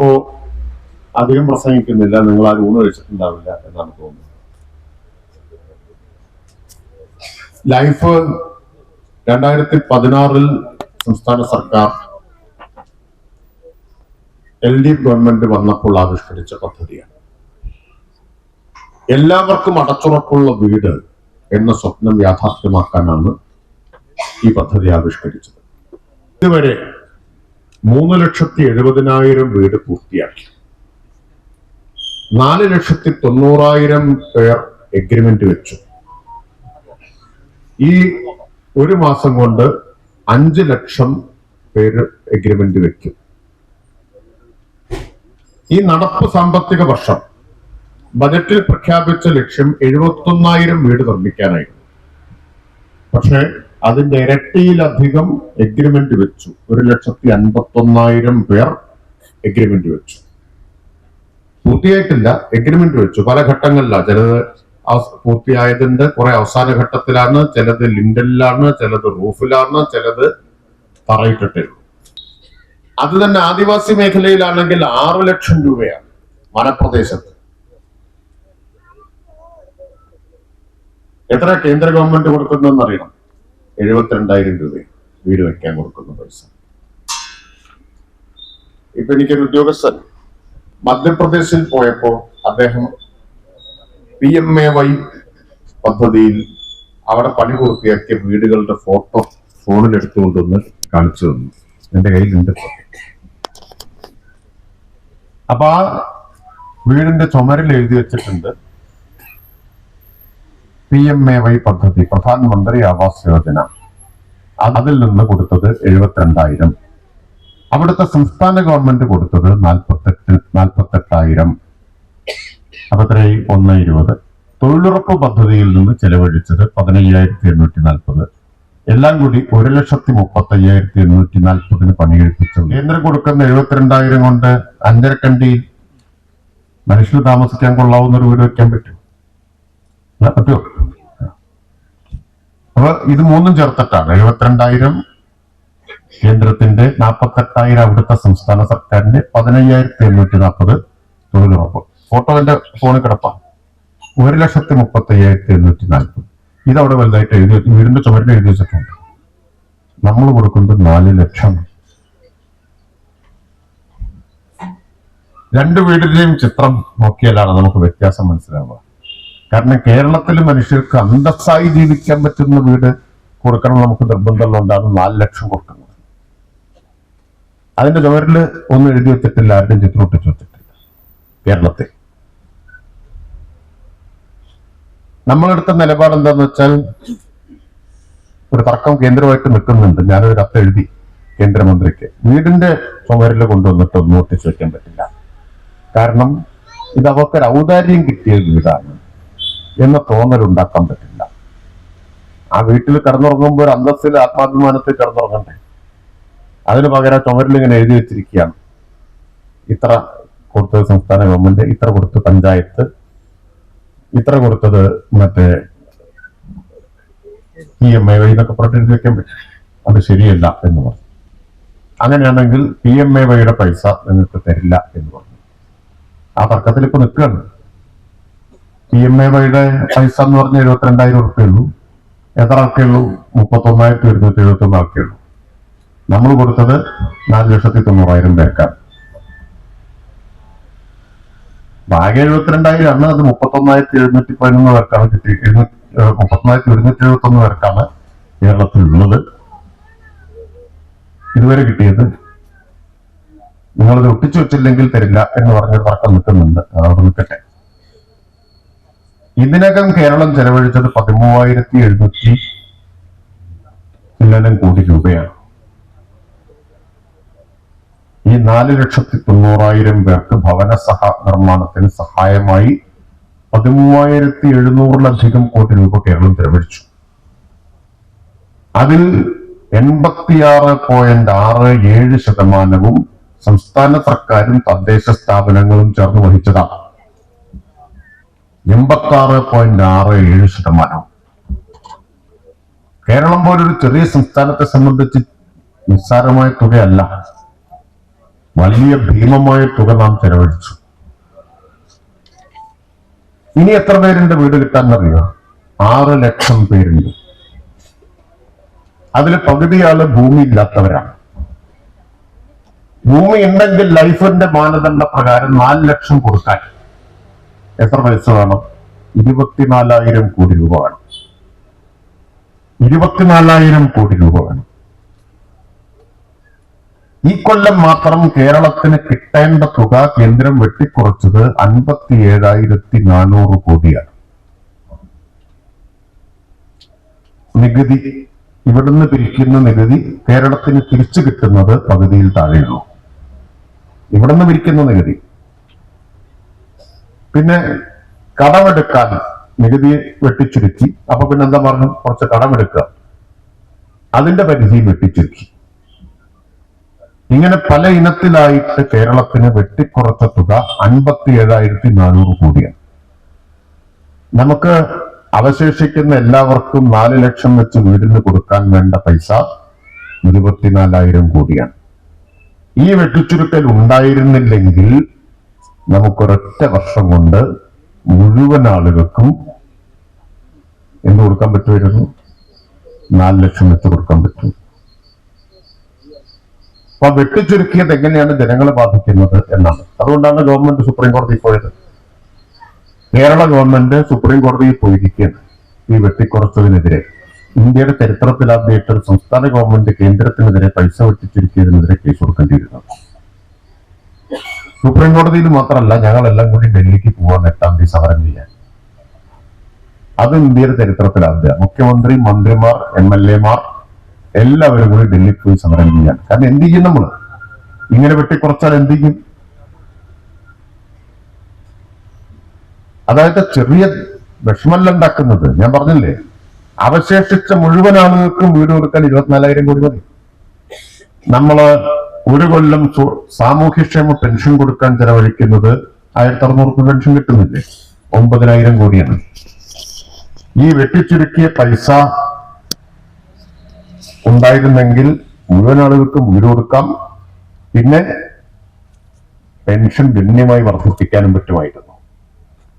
അപ്പോ അധികം പ്രസംഗിക്കുന്നില്ല. നിങ്ങൾ ആരും ഊണ് കഴിച്ചിട്ടുണ്ടാവില്ല എന്നാണ് തോന്നുന്നത്. ലൈഫ് രണ്ടായിരത്തി പതിനാറിൽ സംസ്ഥാന സർക്കാർ എൽ ഡി എഫ് ഗവൺമെന്റ് വന്നപ്പോൾ ആവിഷ്കരിച്ച പദ്ധതിയാണ്. എല്ലാവർക്കും അടച്ചുറപ്പുള്ള വീട് എന്ന സ്വപ്നം യാഥാർത്ഥ്യമാക്കാനാണ് ഈ പദ്ധതി ആവിഷ്കരിച്ചത്. ഇതുവരെ മൂന്ന് ലക്ഷത്തി എഴുപതിനായിരം വീട് പൂർത്തിയാക്കി. നാല് ലക്ഷത്തി തൊണ്ണൂറായിരം പേർ എഗ്രിമെന്റ് വെച്ചു. ഈ ഒരു മാസം കൊണ്ട് അഞ്ച് ലക്ഷം പേര് എഗ്രിമെന്റ് വെക്കും. ഈ നടപ്പ് സാമ്പത്തിക വർഷം ബജറ്റിൽ പ്രഖ്യാപിച്ച ലക്ഷ്യം എഴുപത്തൊന്നായിരം വീട് നിർമ്മിക്കാനായിരുന്നു പക്ഷേ അതിന്റെ ഇരട്ടിയിലധികം എഗ്രിമെന്റ് വെച്ചു. ഒരു ലക്ഷത്തി അൻപത്തൊന്നായിരം പേർ എഗ്രിമെന്റ് വെച്ചു. പൂർത്തിയായിട്ടില്ല എഗ്രിമെന്റ് വെച്ചു. പല ഘട്ടങ്ങളിലാണ് ചിലത് പൂർത്തിയായതിന്റെ കുറെ അവസാന ഘട്ടത്തിലാണ് ചിലത് ലിൻഡലിലാണ് ചിലത് റൂഫിലാണ് ചിലത് തറയിട്ടിട്ടുള്ളൂ അത് തന്നെ ആദിവാസി മേഖലയിലാണെങ്കിൽ ആറു ലക്ഷം രൂപയാണ് വനപ്രദേശത്ത്. എത്ര കേന്ദ്ര ഗവൺമെന്റ് കൊടുക്കുന്നതെന്ന് അറിയണം? എഴുപത്തിരണ്ടായിരം രൂപ വീട് വെക്കാൻ കൊടുക്കുന്ന പൈസ. ഇപ്പൊ എനിക്കൊരു ഉദ്യോഗസ്ഥൻ മധ്യപ്രദേശിൽ പോയപ്പോ അദ്ദേഹം പി എം എ വൈ പദ്ധതിയിൽ അവിടെ പണി പൂർത്തിയാക്കിയ വീടുകളുടെ ഫോട്ടോ ഫോണിൽ എടുത്തുകൊണ്ടുവന്ന് കാണിച്ചു തന്നു. എന്റെ കയ്യിലുണ്ട്. അപ്പൊ ആ വീടിന്റെ ചുമരിൽ എഴുതി വെച്ചിട്ടുണ്ട്. പി എം എ വൈ പദ്ധതി പ്രധാനമന്ത്രി ആവാസ് യോജന. അതിൽ നിന്ന് കൊടുത്തത് എഴുപത്തിരണ്ടായിരം. അവിടുത്തെ സംസ്ഥാന ഗവൺമെന്റ് കൊടുത്തത് നാൽപ്പത്തെട്ട് നാൽപ്പത്തെട്ടായിരം അപ്പൊ എത്രയായി? ഒന്ന് ഇരുപത്. തൊഴിലുറപ്പ് പദ്ധതിയിൽ നിന്ന് ചെലവഴിച്ചത് പതിനയ്യായിരത്തി എണ്ണൂറ്റി നാൽപ്പത് എല്ലാം കൂടി ഒരു ലക്ഷത്തി മുപ്പത്തി അയ്യായിരത്തി എണ്ണൂറ്റി നാൽപ്പതിന് പണിയെടുപ്പിച്ചു കേന്ദ്രം കൊടുക്കുന്ന എഴുപത്തിരണ്ടായിരം കൊണ്ട് അഞ്ചരക്കണ്ടിയിൽ മനുഷ്യർ താമസിക്കാൻ കൊള്ളാവുന്ന ഒരു വീട് വയ്ക്കാൻ പറ്റും. പറ്റുമോ? അപ്പൊ ഇത് മൂന്നും ചേർത്തിട്ടാണ്. എഴുപത്തിരണ്ടായിരം കേന്ദ്രത്തിന്റെ നാൽപ്പത്തെട്ടായിരം അവിടുത്തെ സംസ്ഥാന സർക്കാരിന്റെ പതിനയ്യായിരത്തി എണ്ണൂറ്റി നാൽപ്പത് തൊഴിലുറപ്പ്. ഫോട്ടോ എന്റെ ഫോണിൽ കിടപ്പാ. ഒരു ലക്ഷത്തി മുപ്പത്തി അയ്യായിരത്തി എണ്ണൂറ്റി നാൽപ്പത് ഇതവിടെ വലുതായിട്ട് എഴുതി വീടിന്റെ ചുമരിൽ എഴുതി വെച്ചിട്ടുണ്ട്. നമ്മൾ കൊടുക്കുന്നത് നാല് ലക്ഷം. രണ്ട് വീടിന്റെയും ചിത്രം നോക്കിയാലാണ് നമുക്ക് വ്യത്യാസം മനസ്സിലാവുക. കാരണം കേരളത്തിൽ മനുഷ്യർക്ക് അന്തസ്സായി ജീവിക്കാൻ പറ്റുന്ന വീട് കൊടുക്കണം നമുക്ക് നിർബന്ധമുള്ളതുകൊണ്ടാണ് നാല് ലക്ഷം കൊടുക്കുന്നത്. അതിന്റെ ചുവരിൽ ഒന്നും എഴുതി വെച്ചിട്ടില്ല ആരുടെയും ചിത്രം ഒട്ടിച്ചു വെച്ചിട്ടില്ല കേരളത്തിൽ. നമ്മളെടുത്ത നിലപാട് എന്താന്ന് വെച്ചാൽ ഒരു തർക്കം കേന്ദ്രമായിട്ട് നിൽക്കുന്നുണ്ട്. ഞാനൊരു കത്ത് എഴുതി കേന്ദ്രമന്ത്രിക്ക്. വീടിന്റെ ചുമരിൽ കൊണ്ടുവന്നിട്ട് ഒന്നും ഒട്ടിച്ചു വെക്കാൻ പറ്റില്ല. കാരണം ഇത് അവർക്കൊരു ഔദാര്യം കിട്ടിയ വീടാണ്. എന്ന തോന്നൽ ഉണ്ടാക്കാൻ പറ്റില്ല. ആ വീട്ടിൽ കിടന്നുറങ്ങുമ്പോൾ ഒരു അന്തസ്സിൽ ആത്മാഭിമാനത്തിൽ കിടന്നുറങ്ങണ്ടേ? അതിന് പകരം ചുമരിൽ ഇങ്ങനെ എഴുതി വെച്ചിരിക്കുകയാണ്. ഇത്ര കൊടുത്തത് സംസ്ഥാന ഗവൺമെന്റ് ഇത്ര കൊടുത്ത് പഞ്ചായത്ത് ഇത്ര കൊടുത്തത് മറ്റേ ഇ എം എ വൈ എന്നൊക്കെ പറഞ്ഞിട്ട് വെക്കാൻ പറ്റും. അത് ശരിയല്ല എന്ന് പറഞ്ഞു. അങ്ങനെയാണെങ്കിൽ പി എം എ വൈയുടെ പൈസ നിങ്ങൾക്ക് തരില്ല എന്ന് പറഞ്ഞു. ആ തർക്കത്തിൽ ഇപ്പൊ നിൽക്കുകയാണ്. പി എം എ വൈയുടെ പൈസ എന്ന് പറഞ്ഞ എഴുപത്തിരണ്ടായിരം ഉറുപ്പേ ഉള്ളൂ എത്ര ആൾക്കേ ഉള്ളൂ മുപ്പത്തൊന്നായിരത്തി ഒരുന്നൂറ്റി എഴുപത്തി ഒന്ന് ആൾക്കേ ഉള്ളൂ നമ്മൾ കൊടുത്തത് നാല് ലക്ഷത്തി തൊണ്ണൂറായിരം പേർക്കാണ്. ആകെ എഴുപത്തിരണ്ടായിരം ആണ്. അത് മുപ്പത്തൊന്നായിരത്തി എഴുന്നൂറ്റി പതിനൊന്ന് പേർക്കാണ് കിട്ടി മുപ്പത്തൊന്നായിരത്തി എഴുപത്തി ഒന്ന് പേർക്കാണ് കേരളത്തിലുള്ളത്. ഇതുവരെ കിട്ടിയത്. നിങ്ങളത് ഒട്ടിച്ചു വെച്ചില്ലെങ്കിൽ തരില്ല എന്ന് പറഞ്ഞ തർക്കം നിൽക്കുന്നുണ്ട്. അതവിടെ നിൽക്കട്ടെ. ഇതിനകം കേരളം ചെലവഴിച്ചത് പതിമൂവായിരത്തി എഴുന്നൂറ്റി ചില്ലനം കോടി രൂപയാണ്. ഈ നാല് ലക്ഷത്തി തൊണ്ണൂറായിരം പേർക്ക് ഭവന സഹ നിർമ്മാണത്തിന് സഹായമായി പതിമൂവായിരത്തി എഴുന്നൂറിലധികം കോടി രൂപ കേരളം ചെലവഴിച്ചു. അതിൽ എൺപത്തിയാറ് പോയിന്റ് ആറ് ഏഴ് ശതമാനവും സംസ്ഥാന സർക്കാരും തദ്ദേശ സ്ഥാപനങ്ങളും ചേർന്ന് വഹിച്ചതാണ്. എൺപത്തി ആറ് പോയിന്റ് ആറ് ഏഴ് ശതമാനം. കേരളം പോലൊരു ചെറിയ സംസ്ഥാനത്തെ സംബന്ധിച്ച് നിസ്സാരമായ തുകയല്ല. വലിയ ഭീമമായ തുക നാം ചെലവഴിച്ചു. ഇനി എത്ര പേരുണ്ട് വീട് കിട്ടാന്നറിയോ ആറ് ലക്ഷം പേരുണ്ട് അതിൽ പകുതി ആൾ ഭൂമി ഇല്ലാത്തവരാണ്. ഭൂമി ഉണ്ടെങ്കിൽ ലൈഫിന്റെ മാനദണ്ഡ പ്രകാരം നാല് ലക്ഷം കൊടുക്കാൻ. എത്ര പൈസ വേണം ഇരുപത്തിനാലായിരം കോടി രൂപ വേണം. ഇരുപത്തിനാലായിരം കോടി രൂപ വേണം. ഈ കൊല്ലം മാത്രം കേരളത്തിന് കിട്ടേണ്ട തുക കേന്ദ്രം വെട്ടിക്കുറച്ചത് അൻപത്തി ഏഴായിരത്തി നാനൂറ് കോടിയാണ്. നികുതി ഇവിടുന്ന് പിരിക്കുന്ന നികുതി കേരളത്തിന് തിരിച്ചു കിട്ടുന്നത് പകുതിയിൽ താഴെയുള്ളൂ ഇവിടുന്ന് പിരിക്കുന്ന നികുതി പിന്നെ കടമെടുക്കാൻ നികുതി വെട്ടിച്ചുരുക്കി. അപ്പൊ പിന്നെ എന്താ പറഞ്ഞു? കുറച്ച് കടമെടുക്കുക. അതിന്റെ പരിധി വെട്ടിച്ചുരുക്കി. ഇങ്ങനെ പല ഇനത്തിലായിട്ട് കേരളത്തിന് വെട്ടിക്കുറച്ച തുക അൻപത്തി ഏഴായിരത്തി നാനൂറ് കോടിയാണ്. നമുക്ക് അവശേഷിക്കുന്ന എല്ലാവർക്കും നാല് ലക്ഷം വെച്ച് വീടിന് കൊടുക്കാൻ വേണ്ട പൈസ ഇരുപത്തിനാലായിരം കോടിയാണ്. ഈ വെട്ടിച്ചുരുക്കൽ ഉണ്ടായിരുന്നില്ലെങ്കിൽ നമുക്കൊരൊറ്റ വർഷം കൊണ്ട് മുഴുവൻ ആളുകൾക്കും എന്ത് കൊടുക്കാൻ പറ്റുമായിരുന്നു? നാല് ലക്ഷം വെച്ച് കൊടുക്കാൻ പറ്റും. അപ്പൊ വെട്ടിച്ചുരുക്കിയത് എങ്ങനെയാണ് ജനങ്ങളെ ബാധിക്കുന്നത് എന്നാണ്. അതുകൊണ്ടാണ് ഗവൺമെന്റ് സുപ്രീം കോടതി പോയത്. കേരള ഗവൺമെന്റ് സുപ്രീം കോടതിയിൽ പോയിരിക്കുകയാണ് ഈ വെട്ടിക്കുറച്ചതിനെതിരെ. ഇന്ത്യയുടെ ചരിത്രത്തിലാദ്യമായിട്ട് ഒരു സംസ്ഥാന ഗവൺമെന്റ് കേന്ദ്രത്തിനെതിരെ പൈസ വെട്ടിച്ചുരുക്കിയതിനെതിരെ കേസ് കൊടുക്കേണ്ടിയിരുന്നു സുപ്രീം കോടതിയിൽ മാത്രമല്ല ഞങ്ങളെല്ലാം കൂടി ഡൽഹിക്ക് പോവാൻ എട്ടാം തീയതി സമരം ചെയ്യാൻ. അത് ഇന്ത്യയുടെ ചരിത്രത്തിലാദ്യ. മുഖ്യമന്ത്രി മന്ത്രിമാർ എം എൽ എമാർ എല്ലാവരും കൂടി ഡൽഹിക്ക് പോയി സമരം ചെയ്യാൻ. കാരണം എന്ത് ചെയ്യും നമ്മൾ? ഇങ്ങനെ വെട്ടിക്കുറച്ചാൽ എന്ത് ചെയ്യും? അതായത് ചെറിയ വിഷമല്ല ഉണ്ടാക്കുന്നത്. ഞാൻ പറഞ്ഞില്ലേ? അവശേഷിച്ച മുഴുവൻ ആളുകൾക്കും വീട് കൊടുക്കാൻ ഇരുപത്തിനാലായിരം കോടി മതി. നമ്മൾ ഒരു കൊല്ലം സാമൂഹ്യക്ഷേമ പെൻഷൻ കൊടുക്കാൻ ചെലവഴിക്കുന്നത് ആയിരത്തി അറുന്നൂറ് പെൻഷൻ കിട്ടുന്നില്ലേ? ഒമ്പതിനായിരം കോടിയാണ്. ഈ വെട്ടിച്ചുരുക്കിയ പൈസ ഉണ്ടായിരുന്നെങ്കിൽ മുഴുവൻ ആളുകൾക്കും വീട് കൊടുക്കാം. പിന്നെ പെൻഷൻ ഗണ്യമായി വർദ്ധിപ്പിക്കാനും പറ്റുമായിരുന്നു.